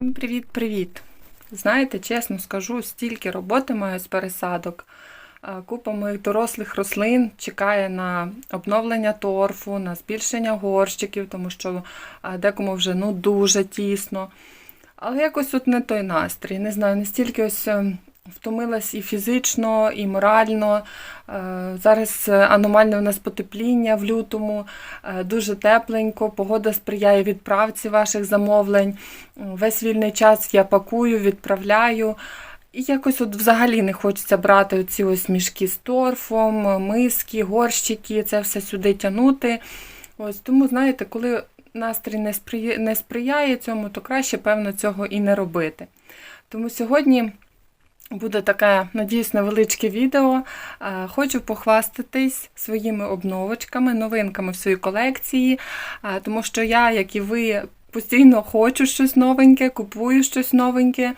Привіт-привіт! Знаєте, чесно скажу, стільки роботи маю з пересадок. Е, Купа моїх дорослих рослин чекає на обновлення торфу, на збільшення горщиків, тому що е, декому вже ну, дуже тісно. Але якось от не той настрій. Не знаю, настільки ось е, втомилась і фізично, і морально. Е, Зараз е, аномальне у нас потепління в лютому, е, дуже тепленько, погода сприяє відправці ваших замовлень. Весь вільний час я пакую, відправляю. І якось от взагалі не хочеться брати оці ось мішки з торфом, миски, горщики, це все сюди тягнути. Ось тому, знаєте, коли настрій не сприяє, не сприяє цьому, то краще, певно, цього і не робити. Тому сьогодні буде таке, надіюсь, невеличке відео. Е, Хочу похвастатись своїми обновочками, новинками в своїй колекції, е, тому що я, як і ви, постійно хочу щось новеньке, купую щось новеньке.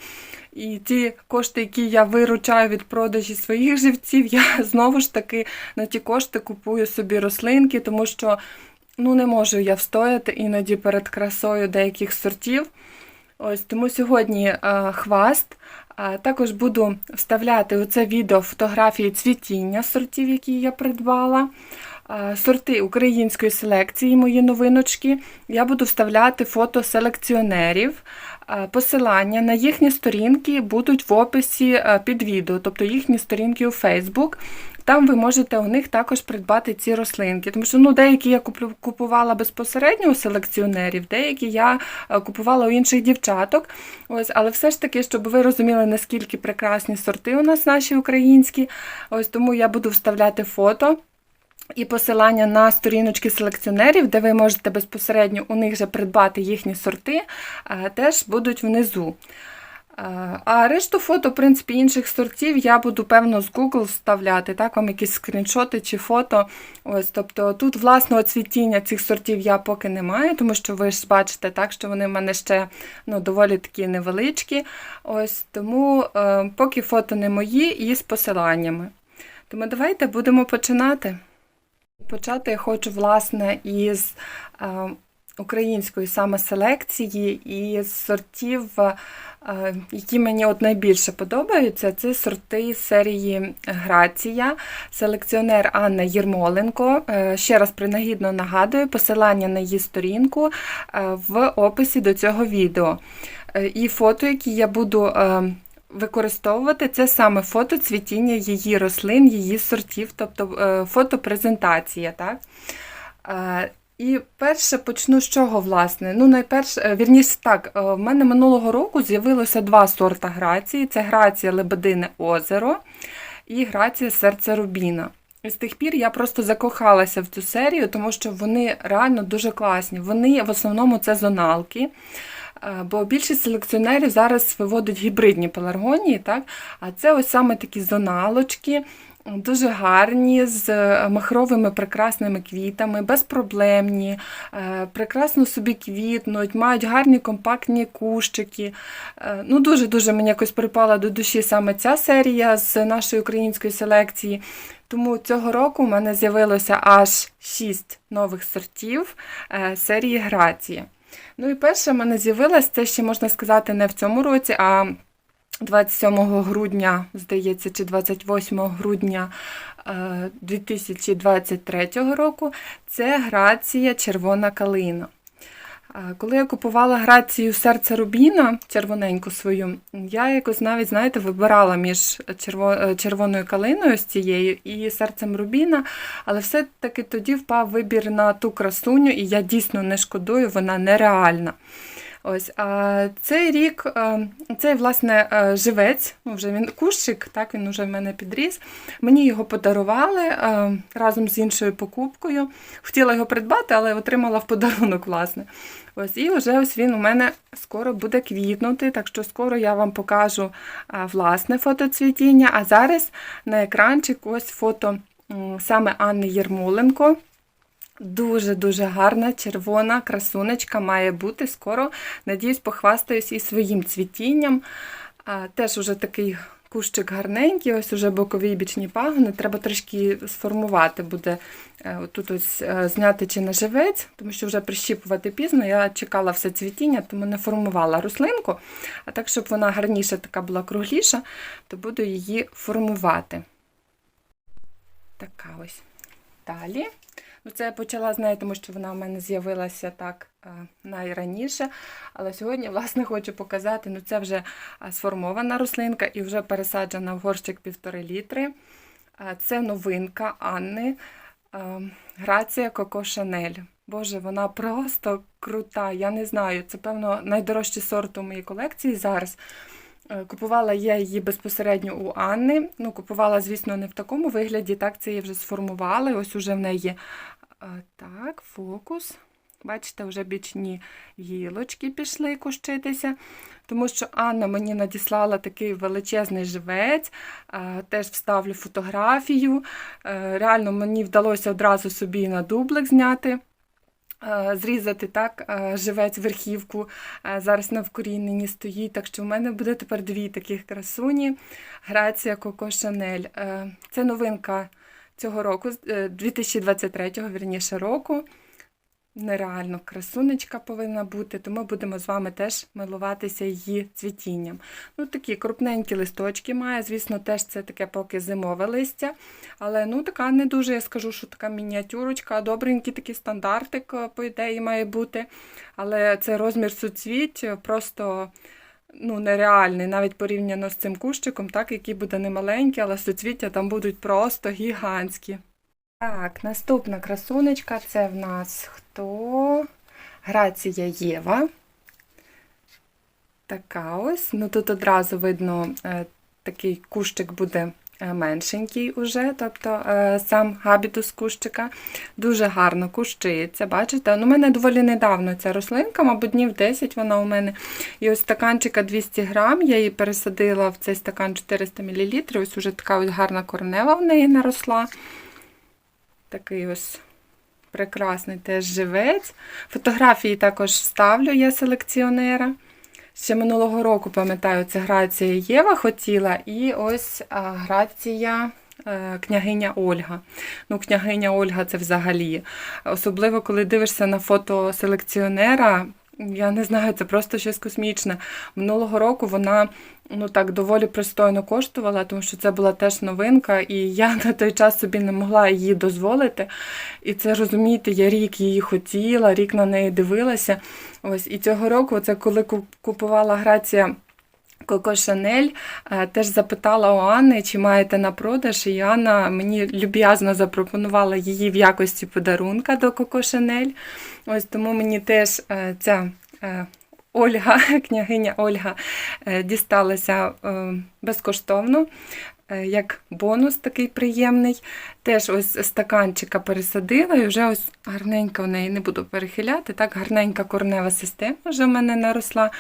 І ті кошти, які я виручаю від продажі своїх живців, я знову ж таки на ті кошти купую собі рослинки, тому що ну, не можу я встояти іноді перед красою деяких сортів. Ось тому сьогодні е, хваст. Також буду вставляти у це відео фотографії цвітіння сортів, які я придбала. Сорти української селекції, мої новиночки. Я буду вставляти фото селекціонерів. Посилання на їхні сторінки будуть в описі е, під відео, тобто їхні сторінки у Facebook. Там ви можете у них також придбати ці рослинки. Тому що ну, деякі я купувала безпосередньо у селекціонерів, деякі я е, купувала у інших дівчаток. Ось, але все ж таки, щоб ви розуміли, наскільки прекрасні сорти у нас наші українські. Ось тому я буду вставляти фото. І посилання на сторіночки селекціонерів, де ви можете безпосередньо у них же придбати їхні сорти, е, теж будуть внизу. А решту фото, в принципі, інших сортів я буду, певно, з Google вставляти, так, вам якісь скріншоти чи фото. Ось, тобто тут власного цвітіння цих сортів я поки не маю, тому що ви ж бачите, так, що вони в мене ще ну, доволі такі невеличкі. Ось, тому е, поки фото не мої і з посиланнями. Тому давайте будемо починати. Почати я хочу, власне, із е, української саме селекції і сортів, е, які мені от найбільше подобаються. Це сорти серії Грація, селекціонер Анна Єрмоленко. Е, Ще раз принагідно нагадую, посилання на її сторінку е, в описі до цього відео. Е, І фото, які я буду е, використовувати, це саме фото цвітіння її рослин, її сортів, тобто е, фотопрезентація. Так? І перше почну з чого, власне. Ну, найперше, вірніше так, е, в мене минулого року з'явилося два сорта грації: це грація Лебедине озеро і грація серце Рубіна. І з тих пір я просто закохалася в цю серію, тому що вони реально дуже класні. Вони в основному це зоналки. Е, Бо більшість селекціонерів зараз виводять гібридні пеларгонії, так? а це ось саме такі зоналочки, дуже гарні, з е, махровими прекрасними квітами, безпроблемні, е, прекрасно собі квітнуть, мають гарні компактні кущики. Е, Ну, Дуже-дуже мені якось припала до душі саме ця серія з нашої української селекції. Тому цього року в мене з'явилося аж 6 нових сортів серії Грація. Ну і перше в мене з'явилось, це ще можна сказати не в цьому році, а 27 грудня, здається, чи 28 грудня е, 2023 року. Це грація червона калина. Е, Коли я купувала грацію серце Рубіна, червоненьку свою, я якось навіть, знаєте, вибирала між е, червоною калиною з цією і серцем Рубіна, але все-таки тоді впав вибір на ту красуню, і я дійсно не шкодую, вона нереальна. Ось, а цей рік, е, цей, власне, е, живець, ну, вже він кущик, так, він вже в мене підріс. Мені його подарували е, разом з іншою покупкою. Хотіла його придбати, але отримала в подарунок, власне. Ось, і вже ось він у мене скоро буде квітнути, так що скоро я вам покажу власне фото цвітіння. А зараз на екранчик ось фото саме Анни Єрмоленко. Дуже-дуже гарна червона красунечка має бути скоро. Надіюсь, похвастаюсь і своїм цвітінням. А, теж уже такий Кущик гарненький, ось уже бокові і бічні пагони. Треба трішки сформувати буде е, тут ось е, зняти чи на живець, тому що вже прищіпувати пізно. Я чекала все цвітіння, тому не формувала рослинку. А так, щоб вона гарніше така була кругліша, то буду її формувати. Така ось. Далі. Ну, це я почала з неї, тому що вона в мене з'явилася так е, найраніше. Але сьогодні, власне, хочу показати, ну це вже е, сформована рослинка і вже пересаджена в горщик півтори літри. Е, Це новинка Анни Грація Коко Шанель. Боже, вона просто крута. Я не знаю. Це, певно, найдорожчий сорт у моїй колекції зараз. Купувала я її безпосередньо у Анни. Ну, купувала, звісно, не в такому вигляді. Так, це її вже сформували. Ось уже в неї так, фокус. Бачите, вже бічні гілочки пішли кущитися. Тому що Анна мені надіслала такий величезний живець, теж вставлю фотографію. Е, Реально мені вдалося одразу собі на дублик зняти. е, Зрізати так е, живець верхівку. Зараз на вкоріненні стоїть. Так що в мене буде тепер дві таких красуні. Грація Коко Шанель. Це новинка цього року, е, 2023 вірніше року. Нереально красунечка повинна бути, тому будемо з вами теж милуватися її цвітінням. Ну, такі крупненькі листочки має, звісно, теж це таке поки зимове листя. Але ну така не дуже, я скажу, що така мініатюрочка, добренький такий стандартик, е, по ідеї, має бути. Але це розмір суцвіть е, просто ну, нереальний, навіть порівняно з цим кущиком, так, який буде не маленький, але суцвіття там будуть просто гігантські. Так, наступна красунечка це в нас хто? Грація Єва. Така ось. Ну тут одразу видно, е, такий кущик буде меншенький уже, тобто е, сам габітус кущика. Дуже гарно кущиться. Бачите? Ну, у мене доволі недавно ця рослинка, мабуть, днів 10 вона у мене. І ось стаканчика 200 грам, я її пересадила в цей стакан 400 мл. Ось уже така ось гарна корнева в неї наросла. Такий ось прекрасний теж живець. Фотографії також ставлю я селекціонера. Ще минулого року, пам'ятаю, це Грація Єва хотіла, і ось Грація е, княгиня Ольга. Ну, княгиня Ольга це взагалі. Особливо, коли дивишся на фото селекціонера, я не знаю, це просто щось космічне. Минулого року вона ну так доволі пристойно коштувала, тому що це була теж новинка, і я на той час собі не могла її дозволити. І це розумієте, я рік її хотіла, рік на неї дивилася. Ось і цього року, це коли купувала Грація. Коко Шанель теж запитала у Анни, чи маєте на продаж, і Анна мені люб'язно запропонувала її в якості подарунка до Коко Шанель. Ось тому мені теж е, ця е, Ольга, княгиня Ольга, е, дісталася безкоштовно. Як бонус такий приємний. Теж ось стаканчика пересадила і вже ось гарненька в неї не буду перехиляти. Так, гарненька корнева система вже в мене наросла.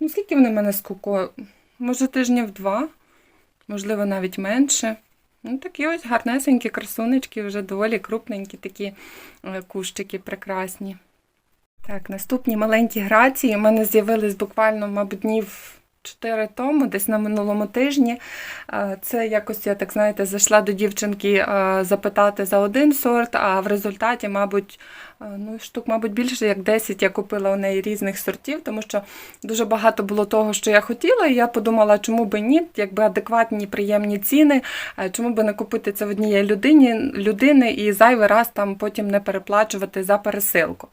Ну, скільки вони в мене з коко? Може, тижнів два, можливо, навіть менше. Ну, такі ось гарнесенькі красунечки, вже доволі крупненькі такі е, кущики прекрасні. Так, наступні маленькі грації у мене з'явились буквально, мабуть, днів 4 тому, десь на минулому тижні. Е, Це якось я так знаєте, зайшла до дівчинки е, запитати за один сорт, а в результаті, мабуть, е, ну, штук, мабуть, більше як 10 я купила у неї різних сортів, тому що дуже багато було того, що я хотіла, і я подумала, чому би ні, якби адекватні, приємні ціни, чому би не купити це в однієї людині, людини і зайвий раз там потім не переплачувати за пересилку.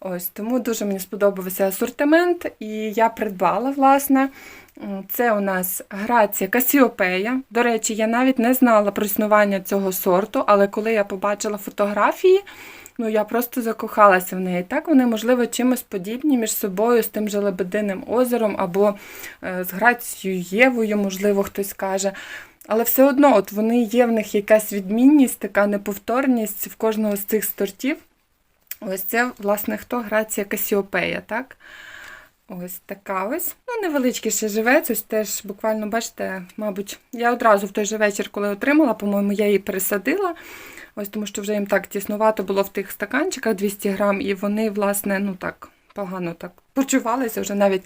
Ось тому дуже мені сподобався асортимент, і я придбала, власне. Це у нас грація Касіопея. До речі, я навіть не знала про існування цього сорту, але коли я побачила фотографії, ну я просто закохалася в неї. Так, вони, можливо, чимось подібні між собою, з тим же Лебединим озером або е, з Грацією Євою, можливо, хтось каже. Але все одно, от вони є в них якась відмінність, така неповторність в кожного з цих сортів. Ось це, власне, хто Грація Касіопея, так? Ось така ось. Ну, невеличкий ще живець, ось теж буквально, бачите, мабуть, я одразу в той же вечір, коли отримала, по-моєму, я її пересадила. Ось тому що вже їм так тіснувато було в тих стаканчиках 200 грам, і вони, власне, ну так, погано так почувалися вже навіть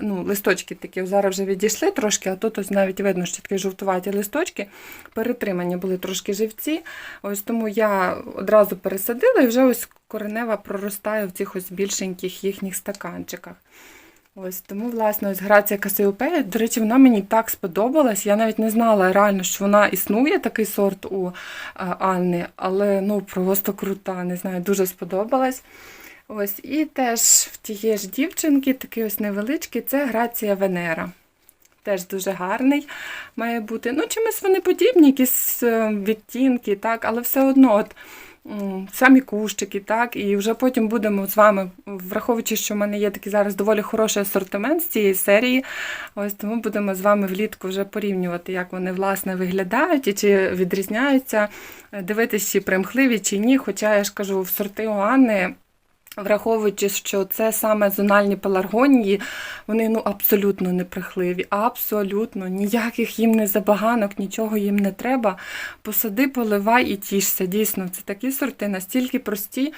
ну, листочки такі зараз вже відійшли трошки, а тут ось навіть видно, що такі жовтуваті листочки перетримані були трошки живці. Ось тому я одразу пересадила і вже ось коренева проростає в цих ось більшеньких їхніх стаканчиках. Ось тому, власне, ось грація Касіопея, до речі, вона мені так сподобалась. Я навіть не знала реально, що вона існує, такий сорт у Анни, але ну просто крута, не знаю, дуже сподобалась. Ось, і теж в тієї ж дівчинки, такий ось невеличкий, це грація Венера. Теж дуже гарний має бути. Ну, чимось вони подібні, якісь е, відтінки, так, але все одно от, самі кущики, так, і вже потім будемо з вами, враховуючи, що в мене є такий зараз доволі хороший асортимент з цієї серії, ось тому будемо з вами влітку вже порівнювати, як вони власне виглядають і чи відрізняються, е, дивитися, чи примхливі, чи ні. Хоча я ж кажу, в сорти у Анни Враховуючи, що це саме зональні пеларгонії, вони ну абсолютно неприхливі, абсолютно ніяких їм не забаганок, нічого їм не треба. Посади, поливай і тішся. Дійсно, це такі сорти, настільки прості,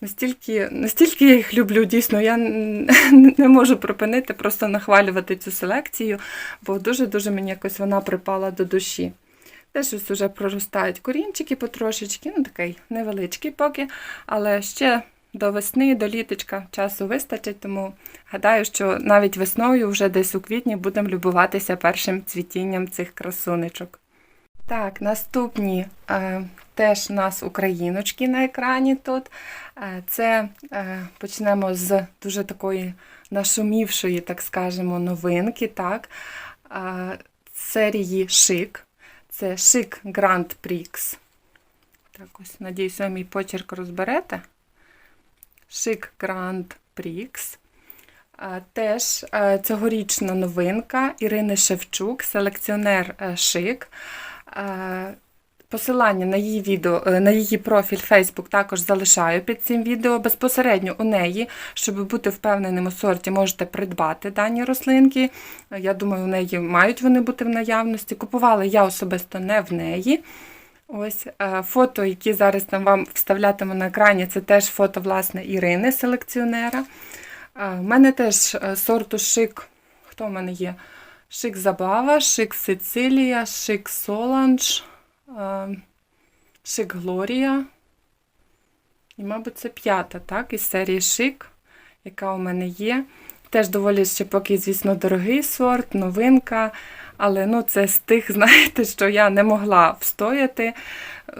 настільки, настільки я їх люблю. Дійсно, я не можу припинити просто нахвалювати цю селекцію, бо дуже-дуже мені якось вона припала до душі. Теж ось уже проростають корінчики потрошечки, ну такий невеличкий поки, але ще до весни, до літочка часу вистачить, тому гадаю, що навіть весною, вже десь у квітні, будемо любуватися першим цвітінням цих красунечок. Так, наступні е, теж у нас україночки на екрані тут. Е, це е, почнемо з дуже такої нашумівшої, так скажемо, новинки. Так? Е, серії Шик. Це Шик Grand Prix. Так, ось, надіюсь, ви мій почерк розберете. Шик Grand. Е, Теж цьогорічна новинка Ірини Шевчук, селекціонер Шик. Е, Посилання на її відео, е, на її профіль Facebook також залишаю під цим відео. Безпосередньо у неї, щоб бути впевненим у сорті, можете придбати дані рослинки. Е, Я думаю, у неї мають вони бути в наявності. Купувала я особисто не в неї. Ось е, фото, які зараз там вам вставлятиму на екрані, це теж фото власне Ірини, селекціонера. У мене теж е, сорту шик. Хто в мене є? Шик Забава, Шик Сицилія, Шик Соланж, е, Шик Глорія. І, мабуть, це п'ята, так, із серії Шик, яка у мене є. Теж доволі ще поки, звісно, дорогий сорт, новинка. Але ну, це з тих, знаєте, що я не могла встояти.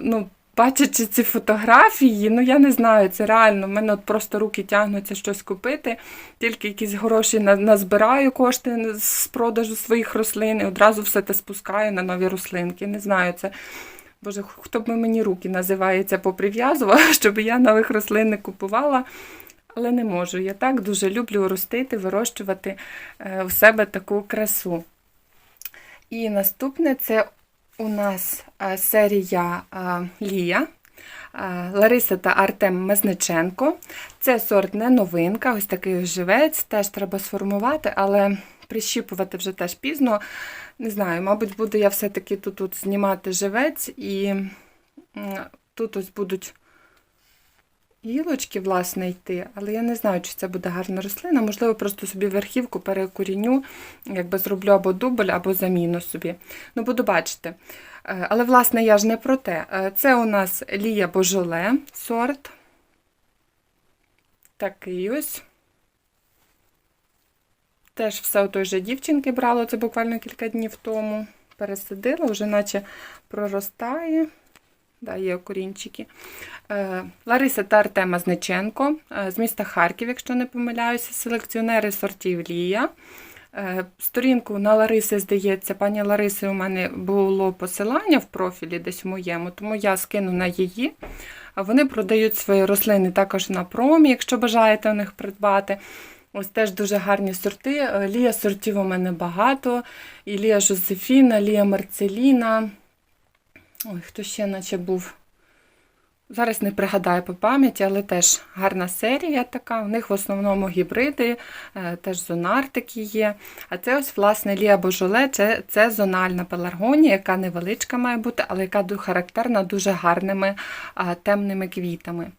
Ну, бачачи ці фотографії, ну я не знаю, це реально. в мене от просто руки тягнуться щось купити, тільки якісь гроші назбираю кошти з продажу своїх рослин і одразу все те спускаю на нові рослинки. Не знаю, це. Боже, хто б мені руки називається, поприв'язував, щоб я нових рослин не купувала. Але не можу. Я так дуже люблю ростити, вирощувати е, в себе таку красу. І наступне це у нас е, серія е, Лія. Е, Лариса та Артем Мезниченко. Це сорт не новинка, ось такий живець, теж треба сформувати, але прищіпувати вже теж пізно. Не знаю, мабуть, буду я все-таки тут, тут знімати живець, і тут ось будуть гілочки, власне, йти, але я не знаю, чи це буде гарна рослина. Можливо, просто собі верхівку перекоріню, якби зроблю або дубль, або заміну собі. Ну, буду бачити. Е, Але, власне, я ж не про те. Е, Це у нас Лія Божоле сорт. Такий ось. Теж все у той же дівчинки брало, це буквально кілька днів тому. Пересадила, вже наче проростає. Да, є корінчики. Е, Лариса та Артема Зниченко е, з міста Харків, якщо не помиляюся, селекціонери сортів Лія. Е, Сторінку на Лариси, здається, пані Лариси, у мене було посилання в профілі десь моєму, тому я скину на її. Вони продають свої рослини також на промі, якщо бажаєте у них придбати. Ось теж дуже гарні сорти. Лія сортів у мене багато. І Лія Жозефіна, Лія Марцеліна. Ой, хто ще наче був? Зараз не пригадаю по пам'яті, але теж гарна серія така. У них в основному гібриди, е, теж зонар такі є. А це ось, власне, Лія Божоле, це, це зональна пеларгонія, яка невеличка має бути, але яка характерна дуже гарними темними квітами.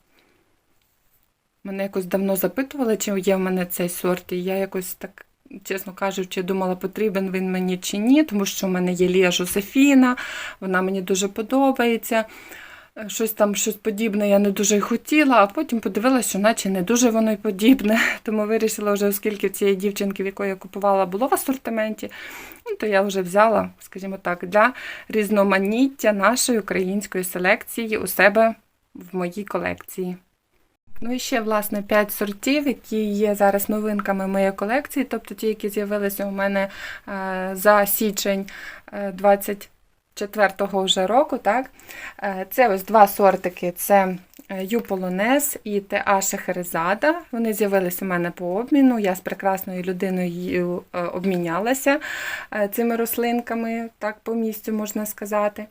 Мене якось давно запитували, чи є в мене цей сорт, і я якось так, чесно кажучи, думала, потрібен він мені чи ні, тому що в мене є Лія Жозефіна, вона мені дуже подобається. Е, Щось там, щось подібне я не дуже й хотіла, а потім подивилася, що наче не дуже воно й подібне. Тому вирішила вже, оскільки цієї дівчинки, в якої я купувала, було в асортименті, ну, то я вже взяла, скажімо так, для різноманіття нашої української селекції у себе в моїй колекції. Ну і ще, власне, 5 сортів, які є зараз новинками моєї колекції, тобто ті, які з'явилися у мене е, за січень е, 24-го вже року. Так? Е, Це ось два сортики: це е, Ю Полонез і ТА Шехерезада. Вони з'явилися у мене по обміну. Я з прекрасною людиною е, обмінялася е, цими рослинками, так по місцю можна сказати.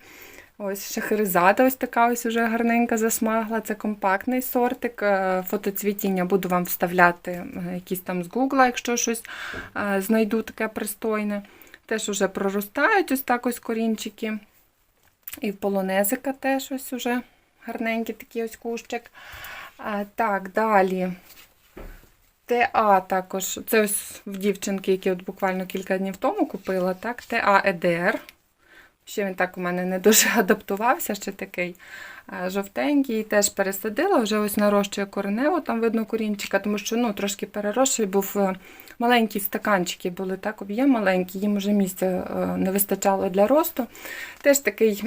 Ось шахерезада, ось така ось уже гарненька засмагла. Це компактний сортик. Е, Фотоцвітіння буду вам вставляти е, якісь там з Гугла, якщо щось е, знайду таке пристойне. Теж уже проростають ось так ось корінчики. І в полонезика теж ось уже гарненький такий ось кущик. Так, далі. ТА також, це ось в дівчинки, які от буквально кілька днів тому купила, так, ТА ЕДР. Ще він так у мене не дуже адаптувався, ще такий жовтенький. Теж пересадила, вже ось нарощує коренево, там видно корінчика, тому що ну, трошки переросший був е, маленькі стаканчики були, так, об'єм маленький, їм вже місця е, не вистачало для росту. Теж такий,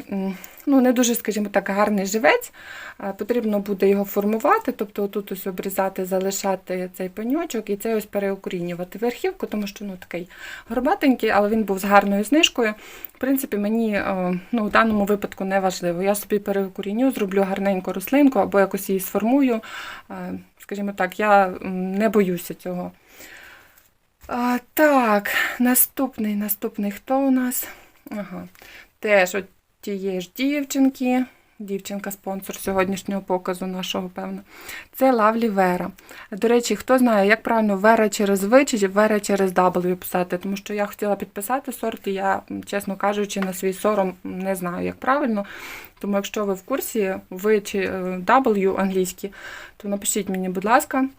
ну, не дуже, скажімо так, гарний живець. Е, Потрібно буде його формувати, тобто тут ось обрізати, залишати цей пеньочок і це ось переукорінювати верхівку, тому що ну, такий горбатенький, але він був з гарною знижкою. В принципі, мені е, ну, в даному випадку не важливо. Я собі переукоріню, зроблю гарненьку рослинку або якось її сформую. Е, Скажімо так, я не боюся цього. А, так, наступний, наступний хто у нас? Ага. Теж от тієї ж дівчинки. Дівчинка спонсор сьогоднішнього показу нашого, певно. Це Лавлі Вера. До речі, хто знає, як правильно Вера через В чи Вера через W писати, тому що я хотіла підписати сорт, і я, чесно кажучи, на свій сором не знаю, як правильно. Тому якщо ви в курсі В чи е, W англійські, то напишіть мені, будь ласка.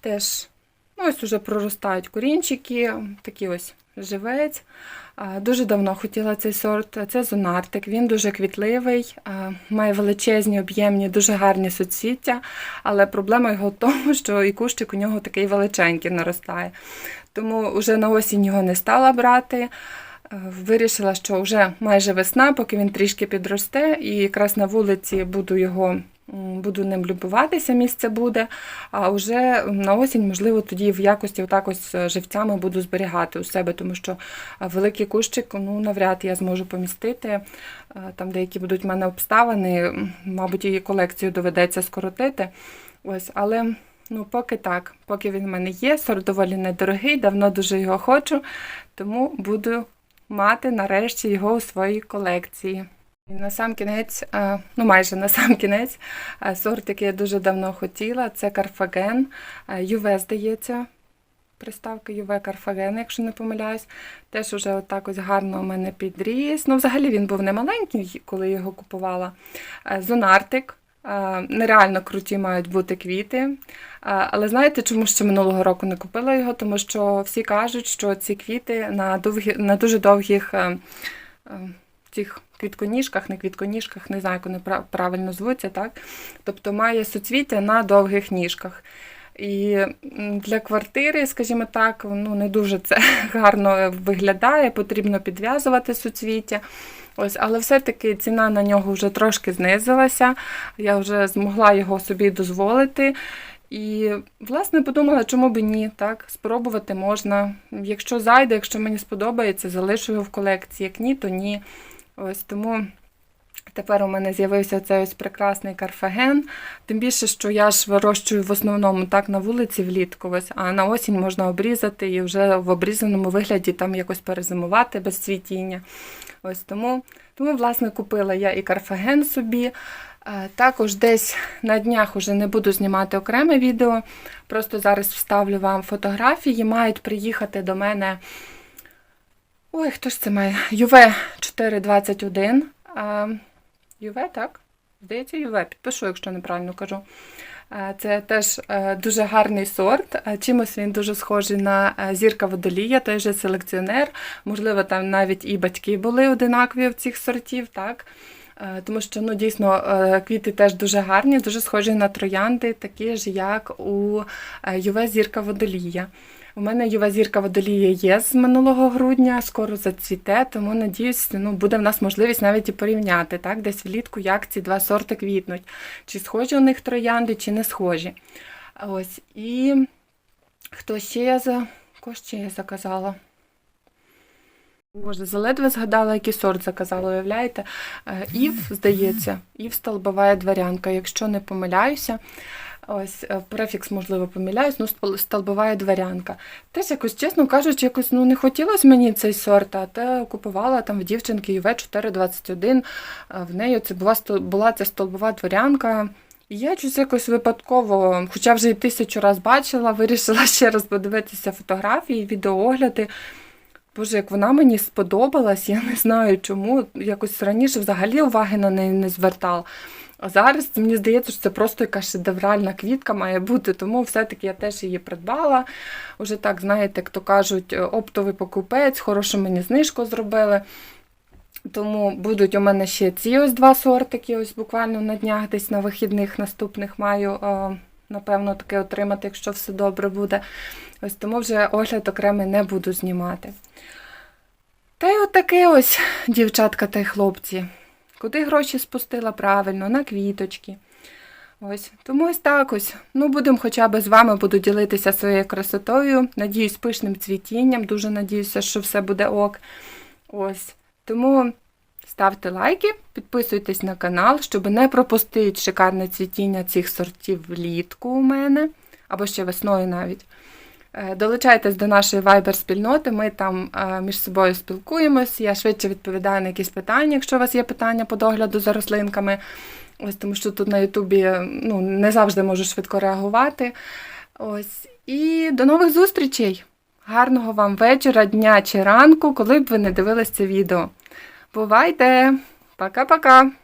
Теж Ну, ось уже проростають корінчики, такий ось живець. Дуже давно хотіла цей сорт. Це зонартик. Він дуже квітливий, має величезні, об'ємні, дуже гарні суцвіття, але проблема його в тому, що і кущик у нього такий величенький наростає. Тому вже на осінь його не стала брати. Е, Вирішила, що вже майже весна, поки він трішки підросте, і якраз на вулиці буду його буду ним любуватися, місце буде. А вже на осінь, можливо, тоді в якості отак ось е, живцями буду зберігати у себе, тому що е, великий кущик, ну навряд я зможу помістити. Е, Там деякі будуть в мене обставини, мабуть, її колекцію доведеться скоротити. Ось, але ну, поки так, поки він в мене є, сорт доволі недорогий, давно дуже його хочу, тому буду мати нарешті його у своїй колекції. І на сам кінець, е, ну майже на сам кінець, е, сорт, який я дуже давно хотіла, це Карфаген. Юве, здається, приставка Юве Карфаген, якщо не помиляюсь. Теж уже отак ось гарно у мене підріс. Ну, взагалі він був не маленький, коли я його купувала. Зонартик. Е, Нереально круті мають бути квіти. Але знаєте, чому ще минулого року не купила його? Тому що всі кажуть, що ці квіти на, довгі, на дуже довгих цих квітконіжках, не квітконіжках, не знаю, як вони правильно звуться, так? Тобто має суцвіття на довгих ніжках. І для квартири, скажімо так, ну не дуже це гарно виглядає, потрібно підв'язувати суцвіття. Ось, але все-таки ціна на нього вже трошки знизилася. Я вже змогла його собі дозволити. І, власне, подумала, чому б ні, так, спробувати можна. Якщо зайде, якщо мені сподобається, залишу його в колекції. Як ні, то ні. Ось тому тепер у мене з'явився цей ось прекрасний карфаген. Тим більше, що я ж вирощую в основному так на вулиці влітку, ось, а на осінь можна обрізати і вже в обрізаному вигляді там якось перезимувати без цвітіння. Ось тому, тому, власне, купила я і карфаген собі. Е, Також десь на днях уже не буду знімати окреме відео. Просто зараз вставлю вам фотографії. Мають приїхати до мене. Ой, хто ж це має? Юве 421. Е, Юве, так? Здається, Юве. Підпишу, якщо неправильно кажу. Це теж е, дуже гарний сорт. Чимось він дуже схожий на е, зірка водолія, той же селекціонер. Можливо, там навіть і батьки були одинакові в цих сортів, так? Е, Тому що ну, дійсно квіти теж дуже гарні, дуже схожі на троянди, такі ж, як у Юве зірка водолія. У мене Юве зірка водолія є з минулого грудня, скоро зацвіте, тому надіюсь, ну, буде в нас можливість навіть і порівняти, так, десь влітку, як ці два сорти квітнуть. Чи схожі у них троянди, чи не схожі. Ось. І хто ще я за. Кого ще я заказала? Боже, заледве згадала, який сорт заказала, уявляєте? Е, Ів, здається, Ів столбова дворянка, якщо не помиляюся. Ось е, префікс, можливо, помиляюсь, ну стол- столбова дворянка. Теж якось, чесно кажучи, якось ну не хотілося мені цей сорт, а те купувала там в дівчинки UV 421. е, В неї це була була ця столбова дворянка. І я щось якось випадково, хоча вже і тисячу раз бачила, вирішила ще раз подивитися фотографії, відеоогляди. Боже, як вона мені сподобалась, я не знаю чому. Якось раніше взагалі уваги на неї не звертала. А зараз мені здається, що це просто якась шедевральна квітка має бути, тому все-таки я теж її придбала. Уже так, знаєте, як то кажуть, оптовий покупець, хорошу мені знижку зробили. Тому будуть у мене ще ці ось два сортики, ось буквально на днях, десь на вихідних наступних маю, е, напевно, таке отримати, якщо все добре буде. Ось тому вже огляд окремий не буду знімати. Та й отаке ось, дівчатка та й хлопці. Куди гроші спустила правильно, на квіточки. Ось, тому ось так ось. Ну, будемо хоча б з вами буду ділитися своєю красотою. Надіюсь, пишним цвітінням. Дуже надіюся, що все буде ок. Ось. Тому ставте лайки, підписуйтесь на канал, щоб не пропустити шикарне цвітіння цих сортів влітку у мене, або ще весною навіть. Е, Долучайтесь до нашої Viber-спільноти, ми там е, між собою спілкуємось. Я швидше відповідаю на якісь питання, якщо у вас є питання по догляду за рослинками. Ось тому що тут на Ютубі ну, не завжди можу швидко реагувати. Ось. І до нових зустрічей! Гарного вам вечора, дня чи ранку, коли б ви не дивились це відео. Бувайте! Пока-пока!